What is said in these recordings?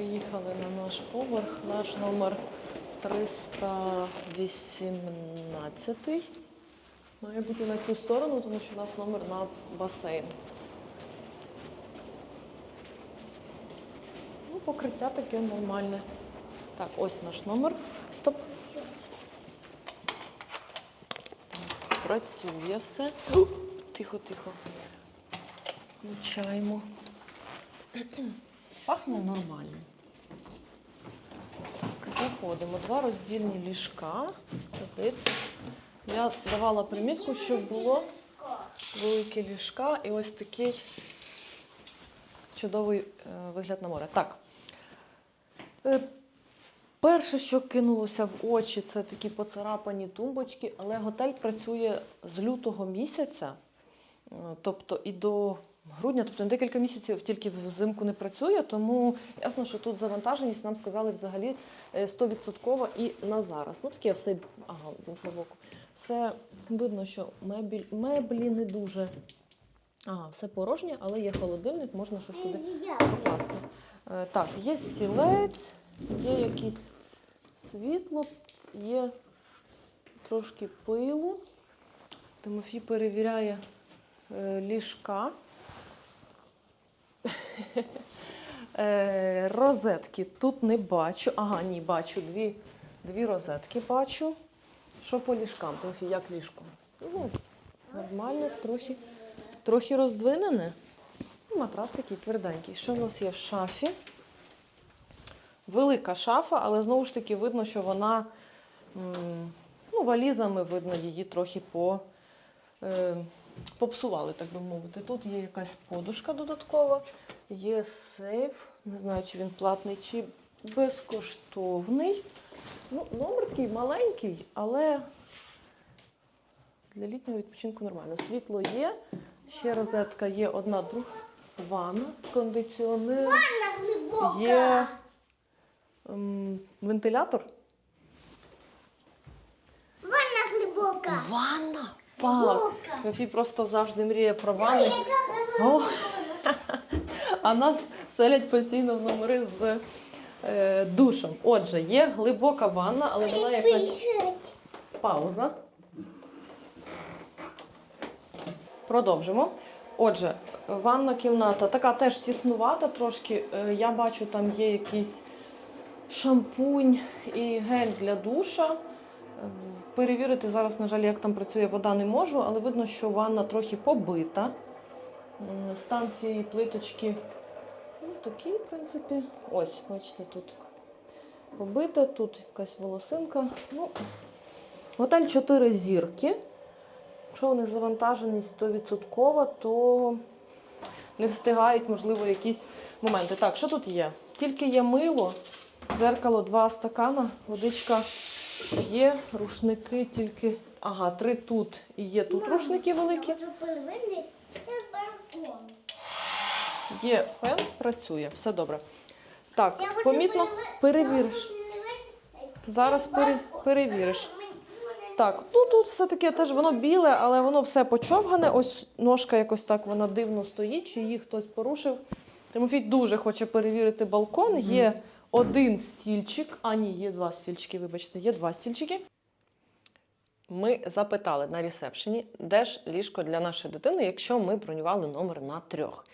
Приїхали на наш поверх, наш номер 318. Має бути на цю сторону, тому що у нас номер на басейн. Ну, покриття таке нормальне. Так, ось наш номер. Стоп. Так, працює все. Тихо, тихо. Включаємо. Пахне нормально. Заходимо. Два роздільні ліжка. Здається, я давала примітку, щоб було велике ліжка і ось такий чудовий е, вигляд на море. Так. Е, Перше, що кинулося в очі, це такі поцарапані тумбочки, але готель працює з лютого місяця, е, тобто і до грудня, тобто на декілька місяців тільки взимку не працює, тому ясно, що тут завантаженість нам сказали взагалі е, 100% і на зараз. Ну таке все, ага, з іншого боку. Все видно, що мебіль, меблі не дуже. Ага, все порожнє, але є холодильник, можна щось туди покласти. Е, Так, є стілець, є якісь світло, є трошки пилу. Тимофій перевіряє е, ліжка. Е, розетки тут не бачу. Ага, ні, бачу дві, дві розетки бачу. Що по ліжкам? Тимофій, як ліжко? Ну, нормально, трохи, трохи роздвинене. Ну, Матрас такий тверденький. Що в нас є в шафі? Велика шафа, але знову ж таки видно, що вона ну, валізами видно, її трохи по, е, попсували, так би мовити. Тут є якась подушка додаткова, є сейф. Не знаю, чи він платний, чи безкоштовний. Ну, номер такий маленький, але для літнього відпочинку нормально. Світло є, ще розетка є одна друга. Ванна, кондиціонер, є ем, вентилятор. Ванна глибока. Ванна! Фак! Глибока. Просто завжди мріє про ванни. О! А нас селять постійно в номери з е, душем. Отже, є глибока ванна, але вона якась пауза. Продовжимо. Отже, ванна кімната така теж тіснувата трошки. Е, Я бачу, там є якийсь шампунь і гель для душа. Перевірити зараз, на жаль, як там працює вода, не можу, але видно, що ванна трохи побита. М, Стан плиточки ну, такий, в принципі. Ось, бачите, тут побита, тут якась волосинка. Ну, Готель 4 зірки. Якщо них завантаженість 100%, то не встигають, можливо, якісь моменти. Так, що тут є? Тільки є мило, дзеркало, два стакана, водичка є, рушники тільки. Ага, три тут і є тут рушники великі. Є фен, працює, все добре. Так, помітно перевіриш. Зараз пере- перевіриш. Так, ну тут все таке теж воно біле, але воно все почовгане. Ось ножка якось так вона дивно стоїть, чи її хтось порушив. Тимофій дуже хоче перевірити балкон. Є один стільчик, а ні, є два стільчики, вибачте, є два стільчики. Ми запитали на ресепшені, де ж ліжко для нашої дитини, якщо ми бронювали номер на трьох.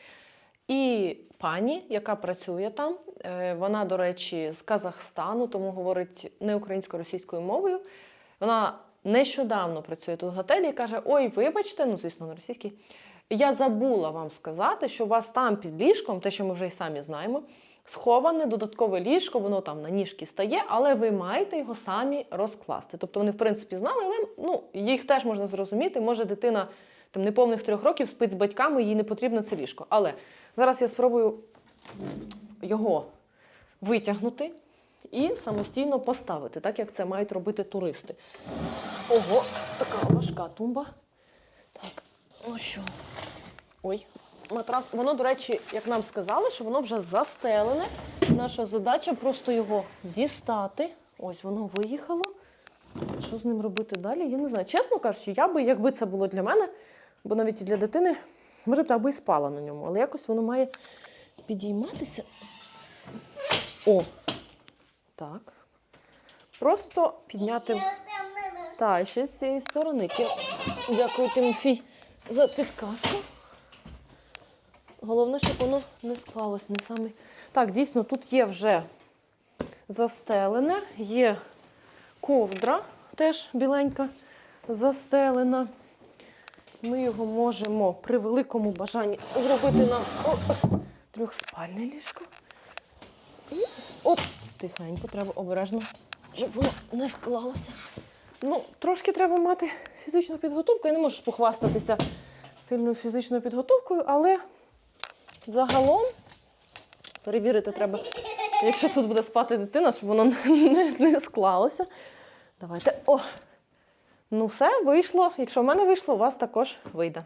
І пані, яка працює там, е, вона, до речі, з Казахстану, тому говорить не українсько-російською мовою. Вона нещодавно працює тут в готелі і каже: Ой, вибачте, ну звісно, на російській. Я забула вам сказати, що у вас там під ліжком, те, що ми вже й самі знаємо, сховане додаткове ліжко, воно там на ніжки стає, але ви маєте його самі розкласти. Тобто вони, в принципі, знали, але ну, їх теж можна зрозуміти. Може, дитина там неповних трьох років спить з батьками, їй не потрібно це ліжко. Але зараз я спробую його витягнути і самостійно поставити, так як це мають робити туристи. Ого, така важка тумба. Ну що. Ой, матрас. Воно, до речі, як нам сказали, що воно вже застелене. Наша задача просто його дістати. Ось воно виїхало. Що з ним робити далі? Я не знаю. Чесно кажучи, я би, якби це було для мене, бо навіть і для дитини, може б так би і спала на ньому, але якось воно має підійматися. О. Так. Просто підняти. Так, ще з цієї сторони. Дякую, Тимофій, за підказку. Головне, щоб воно не склалось не саме. Так, дійсно, тут є вже застелене, є ковдра теж біленька застелена. Ми його можемо при великому бажанні зробити на о, трьохспальне ліжко. І от, тихенько, треба обережно, щоб воно не склалося. Ну, трошки треба мати фізичну підготовку. Я не можу похвастатися сильною фізичною підготовкою, але загалом перевірити треба, якщо тут буде спати дитина, щоб воно не, не склалося. Давайте. О! Ну, все, вийшло. Якщо в мене вийшло, у вас також вийде.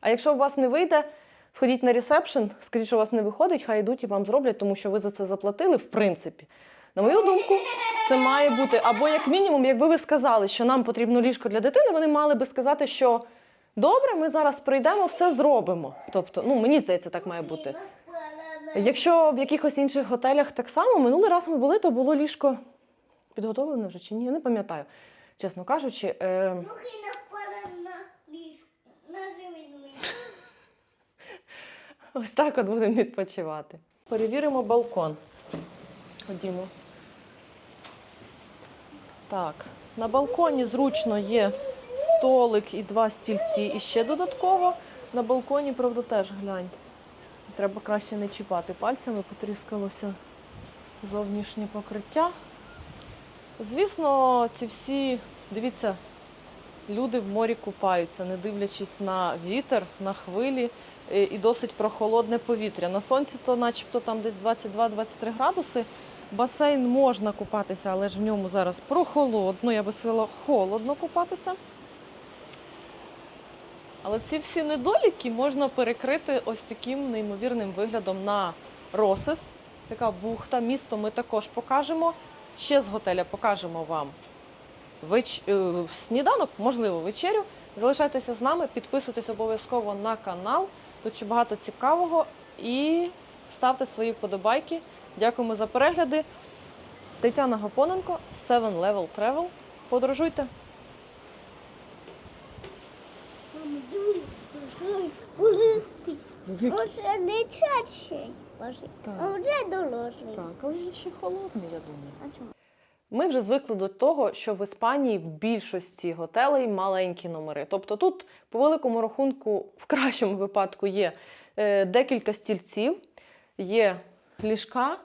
А якщо у вас не вийде, сходіть на ресепшн, скажіть, що у вас не виходить, хай йдуть і вам зроблять, тому що ви за це заплатили, в принципі. На мою думку, це має бути. Або, як мінімум, якби ви сказали, що нам потрібно ліжко для дитини, вони мали би сказати, що добре, ми зараз прийдемо, все зробимо. Тобто, ну мені здається, так має бути. Якщо в якихось інших готелях так само, минулий раз ми були, то було ліжко підготовлене вже чи ні, я не пам'ятаю. Чесно кажучи, е, Мухи напали на живину. ось так от будемо відпочивати. Перевіримо балкон. Ходімо. Так, на балконі зручно є столик і два стільці, і ще додатково. На балконі, правда, теж глянь. Треба краще не чіпати пальцями, потріскалося зовнішнє покриття. Звісно, ці всі, дивіться, люди в морі купаються, не дивлячись на вітер, на хвилі е, і досить прохолодне повітря. На сонці то начебто там десь 22-23 градуси. Басейн можна купатися, але ж в ньому зараз прохолодно, я би сказала, холодно купатися. Але ці всі недоліки можна перекрити ось таким неймовірним виглядом на Росес. Така бухта, місто ми також покажемо. Ще з готеля покажемо вам веч... е, сніданок, можливо, вечерю. Залишайтеся з нами, підписуйтесь обов'язково на канал. Тут ще багато цікавого. І ставте свої вподобайки. Дякуємо за перегляди. Тетяна Гапоненко, Seven Level Travel. Подорожуйте! Оце не чачий. А вже дорослий. Так, але він ще холодний, я думаю. А чому? Ми вже звикли до того, що в Іспанії в більшості готелей маленькі номери. Тобто тут, по великому рахунку, в кращому випадку є е, декілька стільців, є ліжка.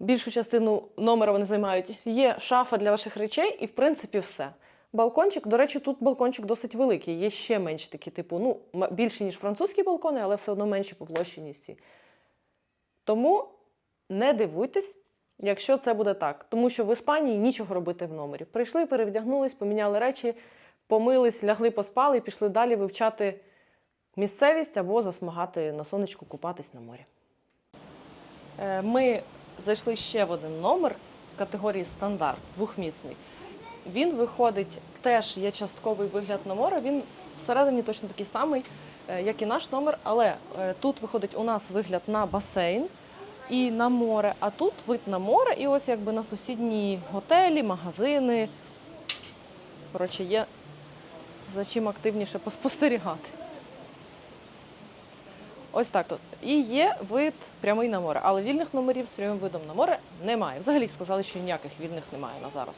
Більшу частину номера вони займають. Є шафа для ваших речей, і в принципі все. Балкончик, до речі, тут балкончик досить великий. Є ще менші такі, типу, ну, більші, ніж французькі балкони, але все одно менші по площі, ці. Тому не дивуйтесь, якщо це буде так. Тому що в Іспанії нічого робити в номері. Прийшли, перевдягнулись, поміняли речі, помились, лягли, поспали і пішли далі вивчати місцевість або засмагати на сонечку, купатись на морі. Е, Ми зайшли ще в один номер категорії стандарт, двохмісний. Він виходить, теж є частковий вигляд на море. Він всередині точно такий самий, е, як і наш номер, але е, тут виходить у нас вигляд на басейн і на море, а тут вид на море, і ось якби на сусідні готелі, магазини. Коротше, є за чим активніше поспостерігати. Ось так тут. І є вид прямий на море, але вільних номерів з прямим видом на море немає. Взагалі сказали, що ніяких вільних немає на зараз.